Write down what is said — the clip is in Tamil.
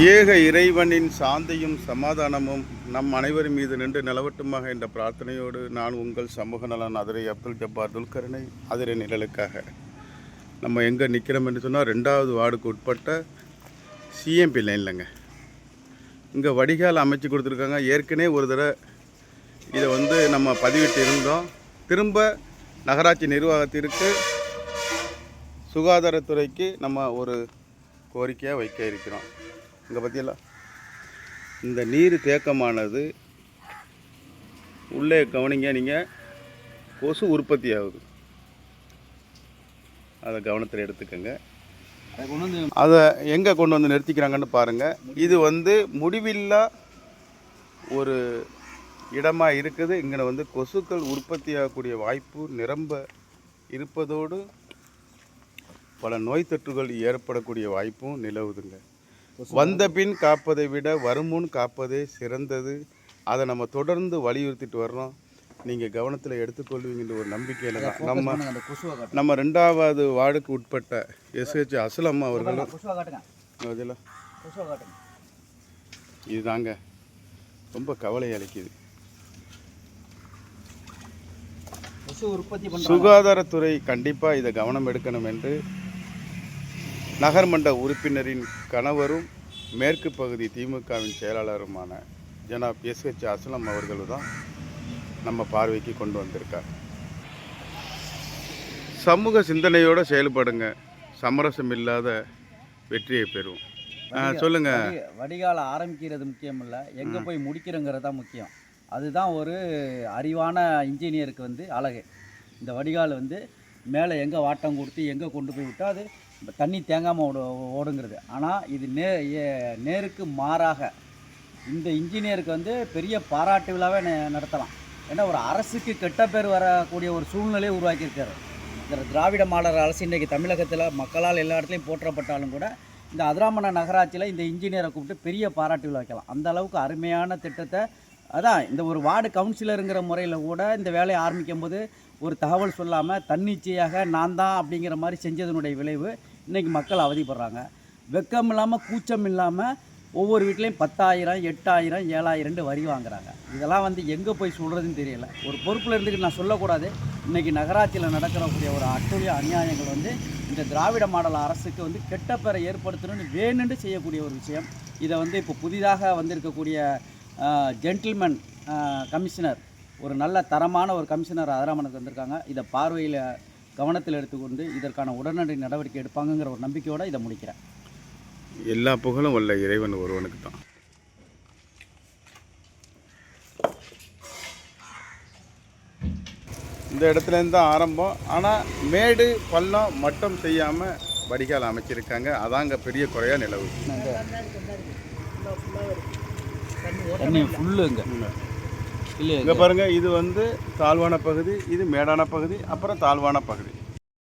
ஏக இறைவனின் சாந்தியும் சமாதானமும் நம் அனைவரும் மீது நின்று நிலவட்டுமாக என்ற பிரார்த்தனையோடு நான் உங்கள் சமூக நலன் அதிரை அப்துல் ஜப்பார் துல்கரனை அதிரை நிழலுக்காக. நம்ம எங்கே நிற்கிறோம் என்று சொன்னால் ரெண்டாவது வார்டுக்கு உட்பட்ட சிஎம்பி லைன்லங்க இங்கே வடிகால் அமைச்சு கொடுத்துருக்காங்க. ஏற்கனவே ஒரு தடவை இதை வந்து நம்ம பதிவிட்டு இருந்தோம். திரும்ப நகராட்சி நிர்வாகத்திற்கு சுகாதாரத்துறைக்கு நம்ம ஒரு கோரிக்கையாக வைக்க இருக்கிறோம். இங்கே பார்த்தீங்களா இந்த நீர் தேக்கமானது உள்ளே கவனிங்க நீங்கள் கொசு உற்பத்தி ஆகுது. அதை கவனத்தில் எடுத்துக்கோங்க. அதை கொண்டு வந்து அதை எங்கே கொண்டு வந்து நிறுத்திக்கிறாங்கன்னு பாருங்கள் இது வந்து முடிவில்லா ஒரு இடமாக இருக்குது. இங்கே வந்து கொசுக்கள் உற்பத்தி ஆகக்கூடிய வாய்ப்பு நிரம்ப இருப்பதோடு பல நோய் தொற்றுகள் ஏற்படக்கூடிய வாய்ப்பும் நிலவுதுங்க. வந்த பின் காப்பதை விட வருமுன் காப்பதே சிறந்தது. அதை நம்ம தொடர்ந்து வலியுறுத்திட்டு வர்றோம். நீங்கள் கவனத்தில் எடுத்துக்கொள்வீங்கன்ற ஒரு நம்பிக்கையில் தான். நம்ம நம்ம ரெண்டாவது வார்டுக்கு உட்பட்ட எஸ்ஹெச் அஸ்லம் அவர்களும் அதில் இதுதாங்க. ரொம்ப கவலை அளிக்குது. சுகாதாரத்துறை கண்டிப்பாக இதை கவனம் எடுக்கணும் என்று நகர்மன்ற உறுப்பினரின் கணவரும் மேற்கு பகுதி திமுகவின் செயலாளருமான ஜனாப் எஸ்ஹெச் அஸ்லம் அவர்கள் தான் நம்ம பார்வைக்கு கொண்டு வந்திருக்கார். சமூக சிந்தனையோடு செயல்படுங்க. சமரசம் இல்லாத வெற்றியை பெறும் சொல்லுங்க. வடி- வடிகால ஆரம்பிக்கிறது முக்கியம் இல்லை எங்கே போய் முடிக்கிறோங்கிறது தான் முக்கியம். அதுதான் ஒரு அறிவான இன்ஜினியருக்கு வந்து அழகு. இந்த வடிகால் வந்து மேலே எங்கே வாட்டம் கொடுத்து எங்கே கொண்டு போய் விட்டால் அது தண்ணி தேங்காமல் ஓடு ஓடுங்கிறது. ஆனால் இது நே நேருக்கு மாறாக இந்த இன்ஜினியருக்கு வந்து பெரிய பாராட்டு விழாவே நடத்தலாம். ஏன்னா ஒரு அரசுக்கு கெட்ட பேர் வரக்கூடிய ஒரு சூழ்நிலையை உருவாக்கியிருக்காரு. இந்த திராவிட மாடல் அரசு இன்றைக்கி தமிழகத்தில் மக்களால் எல்லா இடத்துலையும் போற்றப்பட்டாலும் கூட இந்த அதிராமண நகராட்சியில் இந்த இன்ஜினியரை கூப்பிட்டு பெரிய பாராட்டு விழா வைக்கலாம். அந்த அளவுக்கு அருமையான திட்டத்தை அதான் இந்த ஒரு வார்டு கவுன்சிலருங்கிற முறையில் கூட இந்த வேலையை ஆரம்பிக்கும் போது ஒரு தகவல் சொல்லாமல் தன்னிச்சையாக நான் தான் அப்படிங்கிற மாதிரி செஞ்சதனுடைய விளைவு இன்றைக்கி மக்கள் அவதிப்படுறாங்க. வெக்கம் இல்லாமல் கூச்சம் இல்லாமல் ஒவ்வொரு வீட்லேயும் பத்தாயிரம் எட்டாயிரம் ஏழாயிரம்னு வரி வாங்குறாங்க. இதெல்லாம் வந்து எங்கே போய் சொல்கிறதுன்னு தெரியல. ஒரு பொறுப்பில் இருந்துட்டு நான் சொல்லக்கூடாது. இன்றைக்கி நகராட்சியில் நடக்கிறக்கூடிய ஒரு அட்டுழிய அநியாயங்கள் வந்து இந்த திராவிட மாடல் அரசுக்கு வந்து கெட்ட பெற ஏற்படுத்தணும்னு வேணுண்டு செய்யக்கூடிய ஒரு விஷயம். இதை வந்து இப்போ புதிதாக வந்திருக்கக்கூடிய ஜென்டில்மேன் கமிஷனர் ஒரு நல்ல தரமான ஒரு கமிஷனர் அதராமனுக்கு வந்திருக்காங்க. இதை பார்வையில் கவனத்தில் எடுத்துக்கொண்டு இதற்கான உடனடி நடவடிக்கை எடுப்பாங்கங்கிற ஒரு நம்பிக்கையோடு இதை முடிக்கிறேன். எல்லா புகழும் வல்ல இறைவன் ஒருவனுக்கு தான். இந்த இடத்துல இருந்து தான் ஆரம்பம். ஆனால் மேடு பள்ளம் மட்டம் செய்யாமல் வடிகால் அமைச்சிருக்காங்க. அதாங்க பெரிய குறையாக நிலவு. தண்ணி ஃபுல்லுங்க இங்கே பாருங்கள் இது வந்து தாழ்வான பகுதி இது மேடான பகுதி அப்புறம் தாழ்வான பகுதி.